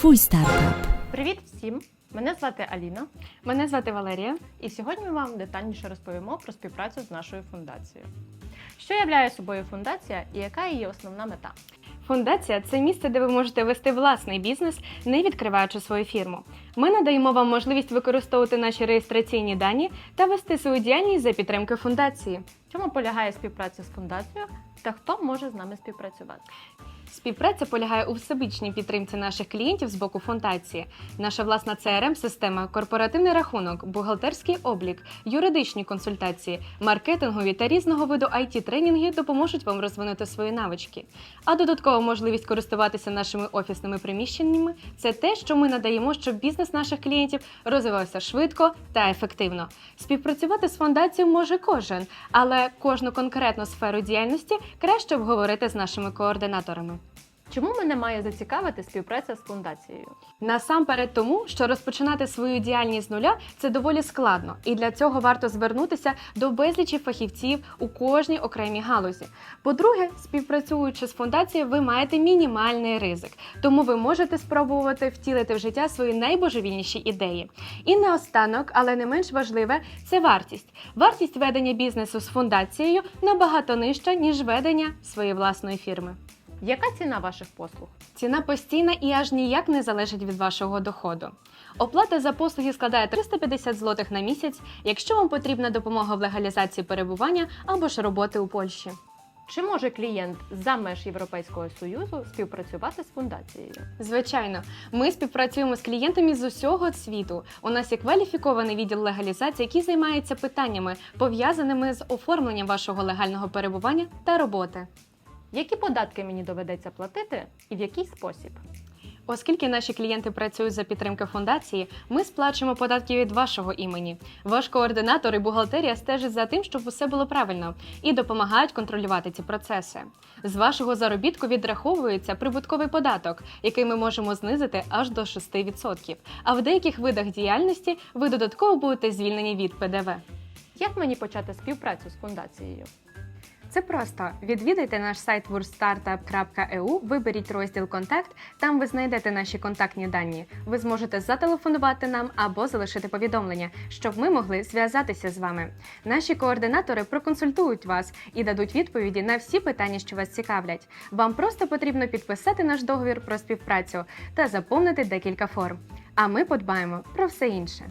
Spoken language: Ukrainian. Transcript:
Twój startup. Привіт всім! Мене звати Аліна, Мене звати Валерія. і сьогодні ми вам детальніше розповімо про співпрацю з нашою фундацією. Що являє собою фундація і яка її основна мета? Фундація це місце, де ви можете вести власний бізнес, не відкриваючи свою фірму. Ми надаємо вам можливість використовувати наші реєстраційні дані та вести свою діяльність за підтримки фундації. В чому полягає співпраця з фундацією та хто може з нами співпрацювати? Співпраця полягає у всебічній підтримці наших клієнтів з боку фундації. Наша власна crm система корпоративний рахунок, бухгалтерський облік, юридичні консультації, маркетингові та різного виду it тренінги допоможуть вам розвинути свої навички. А додаткова можливість користуватися нашими офісними приміщеннями це те, що ми надаємо, щоб бізнес наших клієнтів розвивався швидко та ефективно. Співпрацювати з фундацією може кожен, але кожну конкретну сферу діяльності краще обговорити з нашими координаторами. Чому мене має зацікавити співпраця з фундацією? Насамперед тому, що розпочинати свою діяльність з нуля це доволі складно, і для цього варто звернутися до безлічі фахівців у кожній окремій галузі. По-друге, співпрацюючи з фундацією, ви маєте мінімальний ризик, тому ви можете спробувати втілити в життя свої найбожевільніші ідеї. І наостанок, але не менш важливе, це вартість. Вартість ведення бізнесу з фундацією набагато нижча, ніж ведення своєї власної фірми. Яка ціна ваших послуг? Ціна постійна і аж ніяк не залежить від вашого доходу. Оплата за послуги складає 350 злотих на місяць, якщо вам потрібна допомога в легалізації перебування або ж роботи у Польщі. Чи може клієнт за меж Європейського Союзу співпрацювати з фундацією? Звичайно, ми співпрацюємо з клієнтами з усього світу. У нас є кваліфікований відділ легалізації, який займається питаннями, пов'язаними з оформленням вашого легального перебування та роботи. Які податки мені доведеться платити і в який спосіб? Оскільки наші клієнти працюють за підтримки фундації, ми сплачуємо податки від вашого імені. Ваш координатор і бухгалтерія стежать за тим, щоб усе було правильно, і допомагають контролювати ці процеси. З вашого заробітку відраховується прибутковий податок, який ми можемо знизити аж до 6%. А в деяких видах діяльності ви додатково будете звільнені від ПДВ. Як мені почати співпрацю з фундацією? Це просто відвідайте наш сайт wurstartup.eu, виберіть розділ Контакт. Там ви знайдете наші контактні дані. Ви зможете зателефонувати нам або залишити повідомлення, щоб ми могли зв'язатися з вами. Наші координатори проконсультують вас і дадуть відповіді на всі питання, що вас цікавлять. Вам просто потрібно підписати наш договір про співпрацю та заповнити декілька форм. А ми подбаємо про все інше.